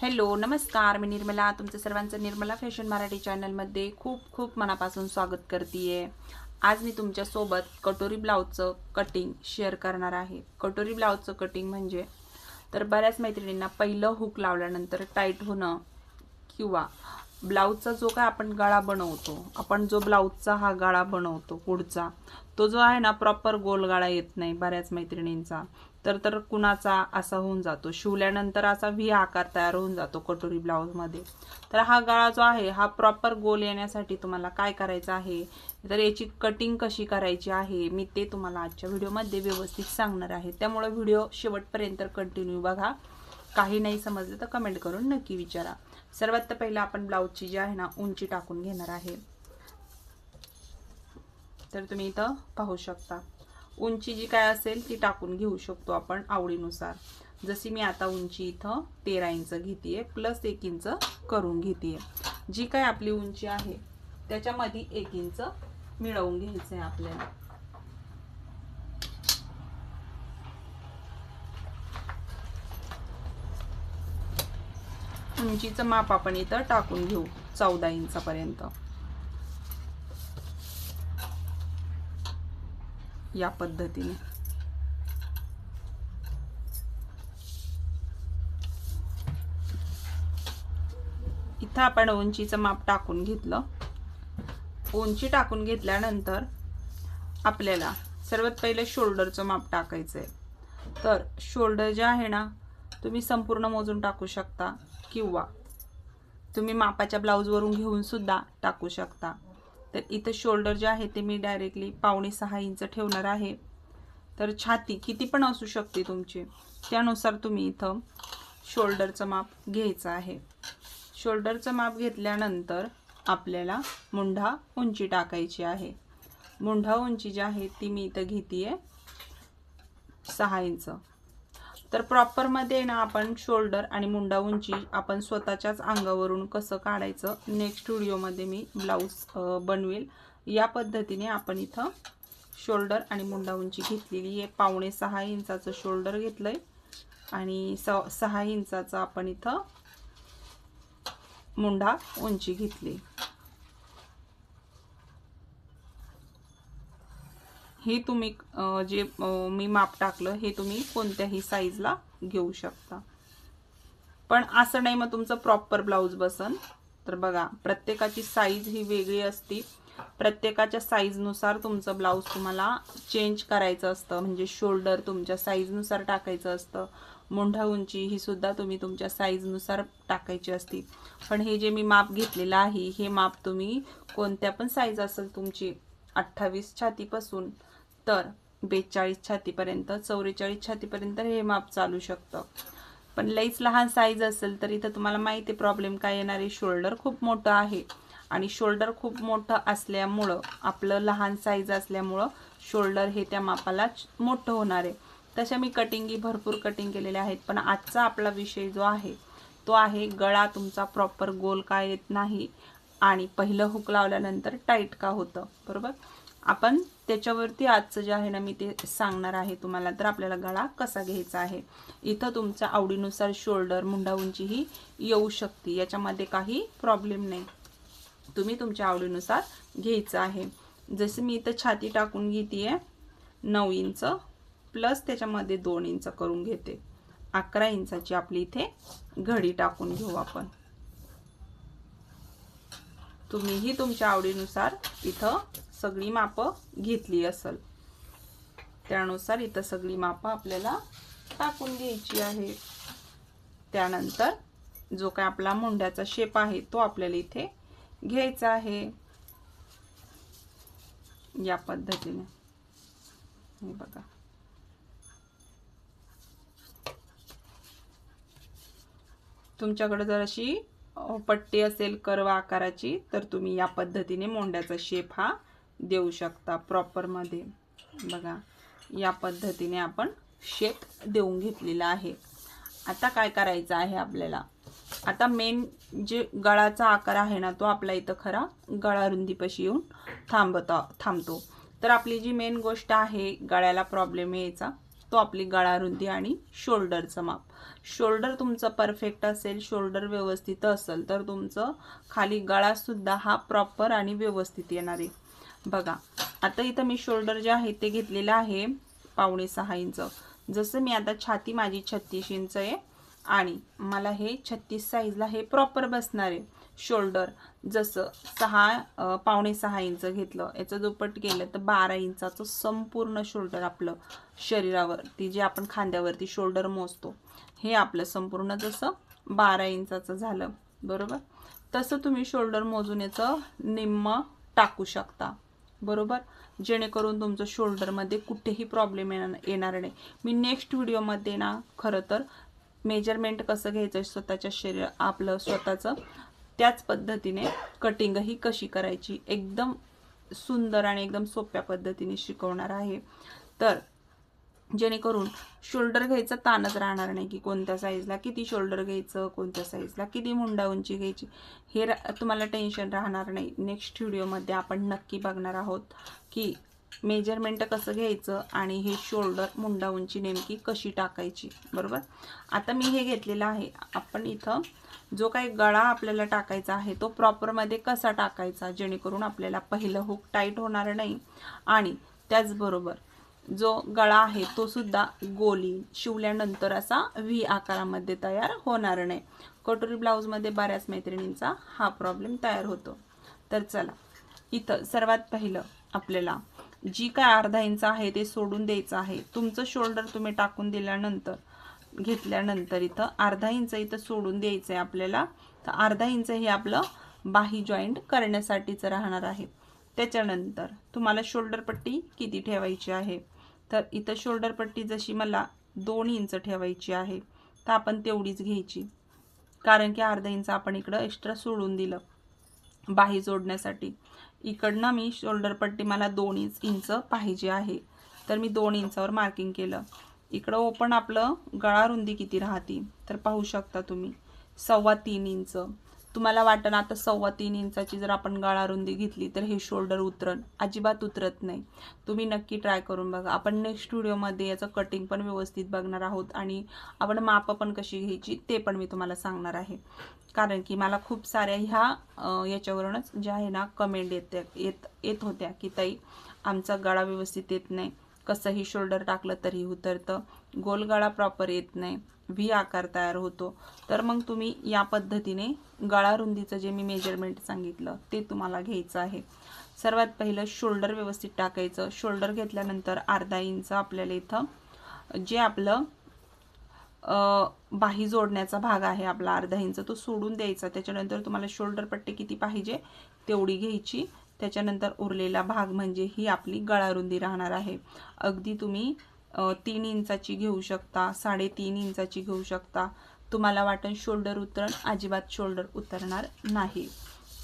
Hello नमस्कार. मी निर्मला. तुमचं सर्वांचं निर्मला फॅशन मराठी चॅनलमध्ये खूप खूप मनापासून स्वागत करते आज मी तुमच्यासोबत कटोरी ब्लाऊजचं कटिंग शेअर करणार आहे. कटोरी ब्लाऊजचं कटिंग म्हणजे तर बऱ्याच मैत्रिणींना पहिलं हुक लावल्यानंतर टाईट होणं किंवा ब्लाऊजचा जो काय आपण गळा बनवतो आपण जो ब्लाऊजचा हा गळा बनवतो पुढचा तो जो आहे ना प्रॉपर गोल गळा येत नाही बऱ्याच मैत्रिणींचा. तर तर कुणाचा असा होऊन जातो. शिवल्यानंतर असा व्ही आकार तयार होऊन जातो कटोरी ब्लाऊजमध्ये. तर हा गळा जो आहे हा प्रॉपर गोल येण्यासाठी तुम्हाला काय करायचं आहे? तर याची कटिंग कशी करायची आहे? मी ते तुम्हाला आजच्या व्हिडिओमध्ये व्यवस्थित सांगणार आहे. त्यामुळे व्हिडिओ शेवटपर्यंत कंटिन्यू बघा. काही नाही समजलं तर कमेंट करून नक्की विचारा. सर्वात तर पहिलं आपण ब्लाऊजची जी आहे ना उंची टाकून घेणार आहे. तर तुम्ही इथं पाहू शकता. उंची जी काय असेल ती टाकून घेऊ शकतो आपण आवडीनुसार. जशी मी आता उंची इथं तेरा इंच घेते प्लस एक इंच करून घेते जी काय आपली उंची आहे त्याच्यामध्ये एक इंच मिळवून घ्यायचं आहे आपल्याला. उंचीचं माप आपण इथं टाकून घेऊ चौदा इंचापर्यंत. या पद्धतीने. इथं आपण उंचीचं माप टाकून घेतलं. उंची टाकून घेतल्यानंतर आपल्याला सर्वात पहिले शोल्डरचं माप टाकायचं आहे तर शोल्डर जे आहे ना तुम्ही संपूर्ण मोजून टाकू शकता किंवा तुम्ही मापाच्या ब्लाऊजवरून घेऊन सुद्धा टाकू शकता. तर इथं शोल्डर जे आहे ते मी डायरेक्टली पावणे सहा इंच ठेवणार आहे. तर छाती किती पण असू शकते तुमची त्यानुसार तुम्ही इथं शोल्डरचं माप घ्यायचं आहे. शोल्डरचं माप घेतल्यानंतर आपल्याला मुंढा उंची टाकायची आहे. मुंढा उंची जी आहे ती मी इथं घेते आहे सहा इंच तर प्रॉपरमध्ये ना आपण शोल्डर आणि मुंडा उंची आपण स्वतःच्याच अंगावरून कसं काढायचं नेक्स्ट व्हिडिओमध्ये मी ब्लाऊज बनवेल. या पद्धतीने आपण इथं शोल्डर आणि मुंडा उंची घेतलेली आहे. पावणे सहा इंचाचं शोल्डर घेतलं आहे आणि स सहा इंचाचं आपण इथं मुंडा उंची घेतली. हे तुम्ही जे मी माप टाकलं हे तुम्ही कोणत्याही साईजला घेऊ शकता. पण असं नाही मग तुमचं प्रॉपर ब्लाऊज बसन. तर बघा प्रत्येकाची साईज ही वेगळी असती. प्रत्येकाच्या साईजनुसार तुमचं ब्लाऊज तुम्हाला चेंज करायचं असतं. म्हणजे शोल्डर तुमच्या साईजनुसार टाकायचं असतं. मुंढा उंची ही सुद्धा तुम्ही तुमच्या साईजनुसार टाकायची असती. पण हे जे मी माप घेतलेलं आहे हे माप तुम्ही कोणत्या पण साईज असेल तुमची अठ्ठावीस छातीपासून तर बेचाळीस छातीपर्यंत चौवेचाळीस छातीपर्यंत हे माप चालू शकतं. पण लईच लहान साईज असेल तर इथं तुम्हाला माहिती प्रॉब्लेम काय येणार आहे? शोल्डर खूप मोठं आहे. आणि शोल्डर खूप मोठं असल्यामुळं आपलं लहान साईज असल्यामुळं शोल्डर हे त्या मापाला मोठं होणार आहे. तशा मी कटिंगी भरपूर कटिंग केलेल्या आहेत पण आजचा आपला विषय जो आहे तो आहे गळा तुमचा प्रॉपर गोल का येत नाही आणि पहिलं हुक लावल्यानंतर टाईट का होतं बरोबर? आपण त्याच्यावरती आजचं जे आहे ना मी ते सांगणार आहे तुम्हाला. तर आपल्याला गळा कसा घ्यायचा आहे? इथं तुमच्या आवडीनुसार शोल्डर मुंडा उंची ही येऊ शकते. याच्यामध्ये काही प्रॉब्लेम नाही. तुम्ही तुमच्या आवडीनुसार घ्यायचं आहे. जसं मी इथं छाती टाकून घेते नऊ इंच प्लस त्याच्यामध्ये दोन इंच करून घेते. अकरा इंचाची आपली इथे घडी टाकून घेऊ आपण. तुम्हीही तुमच्या आवडीनुसार इथं सगळी मापं घेतली असेल. त्यानुसार इथं सगळी मापं आपल्याला टाकून घ्यायची आहे. त्यानंतर जो काय आपला मुंड्याचा शेप आहे तो आपल्याला इथे घ्यायचा आहे. या पद्धतीने. हे बघा. तुमच्याकडे जर अशी पट्टी असेल कर्व आकाराची तर तुम्ही या पद्धतीने मोंड्याचा शेप हा देऊ शकता प्रॉपरमध्ये बघा या पद्धतीने आपण शेप देऊन घेतलेला आहे. आता काय करायचं आहे आपल्याला? आता मेन जे गळाचा आकार आहे ना तो आपला इथं खरा गळा रुंदीपाशी येऊन थांबता थांबतो. तर आपली जी मेन गोष्ट आहे गळ्याला प्रॉब्लेम यायचा तो आपली गळा रुंदी आणि शोल्डरचं माप. शोल्डर तुमचं परफेक्ट असेल शोल्डर व्यवस्थित असेल तर तुमचं खाली गळासुद्धा हा प्रॉपर आणि व्यवस्थित येणार आहे. बघा आता इथं मी शोल्डर जे आहे ते घेतलेलं आहे पावणे सहा इंच. जसं मी आता छाती माझी छत्तीस इंच आहे आणि मला हे छत्तीस साईजला हे प्रॉपर बसणार आहे शोल्डर जसं सहा पावणे सहा इंच घेतलं याचं दुप्पट केलं तर बारा इंचाचं संपूर्ण शोल्डर आपलं शरीरावरती जे आपण खांद्यावरती शोल्डर मोजतो हे आपलं संपूर्ण जसं बारा इंचाचं झालं बरोबर? तसं तुम्ही शोल्डर मोजून याचं निम्म टाकू शकता. बरोबर? जेणेकरून तुमचं शोल्डरमध्ये कुठेही प्रॉब्लेम येणार नाही मी नेक्स्ट व्हिडिओमध्ये ना खरं तर मेजरमेंट कसं घ्यायचं स्वतःच्या शरीर आपलं स्वतःचं त्याच पद्धतीने कटिंगही कशी करायची एकदम सुंदर आणि एकदम सोप्या पद्धतीने शिकवणार आहे. तर जेणेकरून शोल्डर घ्यायचा ताणच राहणार नाही की कोणत्या साईजला किती शोल्डर घ्यायचं कोणत्या साईजला किती मुंडा उंची घ्यायची हे रा- तुम्हाला टेन्शन राहणार नाही. नेक्स्ट व्हिडिओमध्ये आपण नक्की बघणार आहोत की मेजरमेंट कसं घ्यायचं आणि हे शोल्डर मुंडा उंची नेमकी कशी टाकायची. बरोबर? आता मी हे घेतलेलं आहे. आपण इथं जो काही गळा आपल्याला टाकायचा आहे तो प्रॉपरमध्ये कसा टाकायचा जेणेकरून आपल्याला पहिलं हुक टाईट होणार नाही आणि त्याचबरोबर जो गळा आहे तो सुद्धा गोली शिवल्यानंतर असा व्ही आकारामध्ये तयार होणार नाही. कटोरी ब्लाऊजमध्ये बऱ्याच मैत्रिणींचा हा प्रॉब्लेम तयार होतो. तर चला इथं सर्वात पहिलं आपल्याला जी काय अर्धा इंच आहे ते सोडून द्यायचं आहे. तुमचं शोल्डर तुम्ही टाकून दिल्यानंतर घेतल्यानंतर इथं अर्धा इंच इथं सोडून द्यायचं आहे आपल्याला. तर अर्धा इंच हे आपलं बाही जॉईंट करण्यासाठीचं राहणार आहे. त्याच्यानंतर तुम्हाला शोल्डर पट्टी किती ठेवायची आहे? तर इथं शोल्डर पट्टी जशी मला दोन इंच ठेवायची आहे तर आपण तेवढीच घ्यायची. कारण की अर्धा इंच आपण इकडं एक्स्ट्रा सोडून दिलं बाही जोडण्यासाठी. इकडनं मी शोल्डर पट्टी मला दोन इंच इंच पाहिजे आहे. तर मी दोन इंचावर मार्किंग केलं. इकडं ओपन आपलं गळा रुंदी किती राहते तर पाहू शकता तुम्ही. सव्वा तीन इंच तुम्हाला वाटण आता सव्वा तीन इंचाची जर आपण गळा रुंदी घेतली तर हे शोल्डर उतरण अजिबात उतरत नाही. तुम्ही नक्की ट्राय करून बघा. आपण नेक्स्ट व्हिडिओमध्ये याचं कटिंग पण व्यवस्थित बघणार आहोत आणि आपण मापं पण कशी घ्यायची ते पण मी तुम्हाला सांगणार आहे. कारण की मला खूप साऱ्या ह्या याच्यावरूनच ज्या आहे ना कमेंट येत येत येत होत्या की ताई आमचा गळा व्यवस्थित येत नाही. कसंही शोल्डर टाकलं तरी उतरतं. गोल गळा प्रॉपर येत नाही. व्ही आकार तयार होतो. तर मग तुम्ही या पद्धतीने गळा रुंदीचं जे मी मेजरमेंट सांगितलं ते तुम्हाला घ्यायचं आहे. सर्वात पहिलं शोल्डर व्यवस्थित टाकायचं. शोल्डर घेतल्यानंतर अर्धा इंच आपल्याला इथं जे आपलं बाही जोडण्याचा भाग आहे आपला अर्धा इंच तो सोडून द्यायचा. त्याच्यानंतर तुम्हाला शोल्डर पट्टी किती पाहिजे तेवढी घ्यायची. त्याच्यानंतर उरलेला भाग म्हणजे ही आपली गळारुंदी राहणार आहे. अगदी तुम्ही तीन इंचाची घेऊ शकता साडेतीन इंचाची घेऊ शकता. तुम्हाला वाटण शोल्डर उतरण अजिबात शोल्डर उतरणार नाही.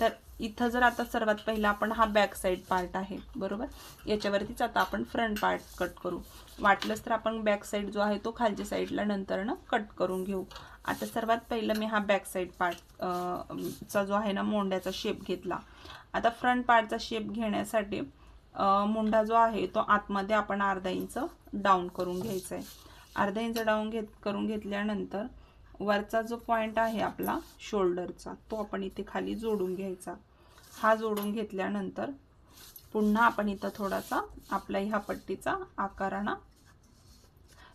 तर इथं जर आता सर्वात पहिला आपण हा बॅक साईड पार्ट आहे बरोबर? याच्यावरतीच आता आपण फ्रंट पार्ट कट करू. वाटलंच तर आपण बॅक साईड जो आहे तो खालच्या साईडला नंतरनं कट करून घेऊ. आता सर्वात पहिलं मी हा बॅक साईड पार्ट चा जो आहे ना मोंड्याचा शेप घेतला. आता फ्रंट पार्टचा शेप घेण्यासाठी मुंडा जो आहे तो आतमध्ये आपण अर्धा इंच डाऊन करून घ्यायचा आहे अर्धा इंच डाऊन घेत करून घेतल्यानंतर वरचा जो पॉईंट आहे आपला शोल्डरचा तो आपण इथे खाली जोडून घ्यायचा. हा जोडून घेतल्यानंतर पुन्हा आपण इथं थोडासा आपला ह्या पट्टीचा आकाराना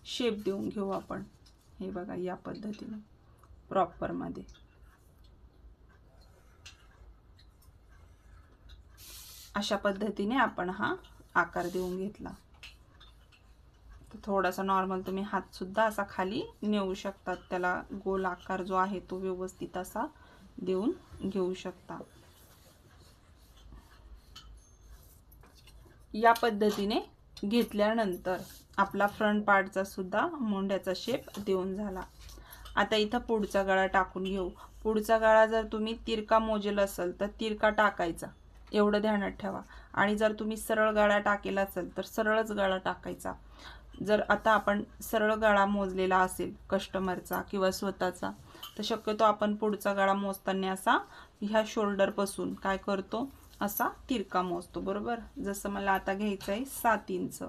शेप देऊन घेऊ आपण. हे बघा या पद्धतीने प्रॉपरमध्ये अशा पद्धतीने आपण हा आकार देऊन घेतला. तर थोडासा नॉर्मल तुम्ही हात सुद्धा असा खाली नेऊ शकतात त्याला गोल आकार जो आहे तो व्यवस्थित असा देऊन घेऊ शकता. या पद्धतीने घेतल्यानंतर आपला फ्रंट पार्टचा सुद्धा मोंड्याचा शेप देऊन झाला. आता इथं पुढचा गळा टाकून घेऊ. पुढचा गळा जर तुम्ही तिरका मोजेल असेल तर तिरका टाकायचा. एवढं ध्यानात ठेवा. आणि जर तुम्ही सरळ गळा टाकेला असेल तर सरळच गळा टाकायचा. जर आता आपण सरळ गळा मोजलेला असेल कस्टमरचा किंवा स्वतःचा तर शक्यतो आपण पुढचा गळा मोजताना असा ह्या शोल्डरपासून काय करतो? असा तिरका मोजतो. बरोबर? जसं मला आता घ्यायचं आहे सात इंच.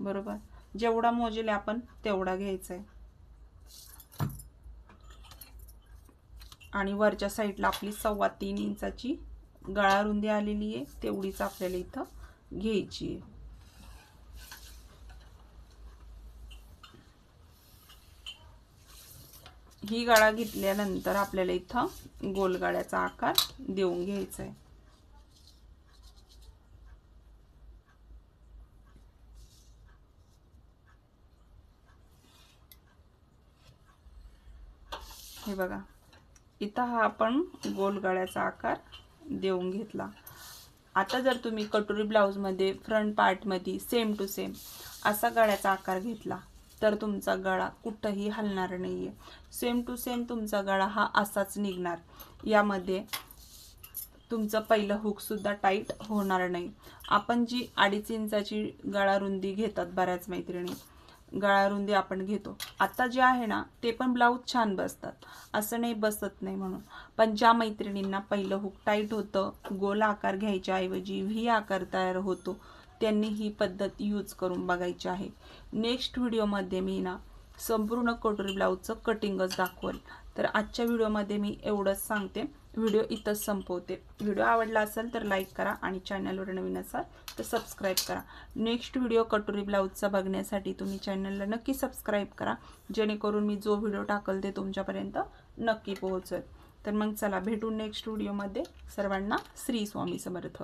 बरोबर? जेवढा मोजेल आपण तेवढा घ्यायचा आहे आणि वरच्या साईडला आपली सव्वा तीन इंचाची गळा रुंदी आलेली आहे तेवढीच आपल्याला इथं घ्यायची आहे. ही गळा घेतल्यानंतर आपल्याला इथं गोलगाड्याचा आकार देऊन घ्यायचा आहे. हे बघा इथं हा आपण गोलगाड्याचा आकार देऊन घेतला. आता जर तुम्ही कटोरी ब्लाऊजमध्ये फ्रंट पार्टमध्ये सेम टू सेम असा गळ्याचा आकार घेतला तर तुमचा गळा कुठंही हलणार नाही आहे सेम टू सेम तुमचा गळा हा असाच निघणार. यामध्ये तुमचं पहिलं हुकसुद्धा टाईट होणार नाही. आपण जी अडीच इंचाची गळा रुंदी घेतात बऱ्याच मैत्रिणी गळा रुंदी आपण घेतो. आता जे आहे ना ते पण ब्लाऊज छान बसतात. असं नाही बसत नाही म्हणून. पण ज्या मैत्रिणींना पहिलं हुक टाईट होतं गोल आकार घ्यायच्याऐवजी व्ही आकार तयार होतो त्यांनी ही पद्धत यूज करून बघायची आहे. नेक्स्ट व्हिडिओमध्ये मी ना संपूर्ण कटोरी ब्लाऊजचं कटिंगच दाखवेल. तर आजच्या व्हिडिओमध्ये मी एवढंच सांगते. व्हिडिओ इथंच संपवते. व्हिडिओ आवडला असेल तर लाईक करा आणि चॅनलवर नवीन असाल तर सबस्क्राईब करा. नेक्स्ट व्हिडिओ कटोरी ब्लाऊजचा बघण्यासाठी तुम्ही चॅनलला नक्की सबस्क्राईब करा. जेणेकरून मी जो व्हिडिओ टाकल ते तुमच्यापर्यंत नक्की पोहोचेल. तर मग चला भेटू नेक्स्ट व्हिडिओमध्ये. सर्वांना श्री स्वामी समर्थ.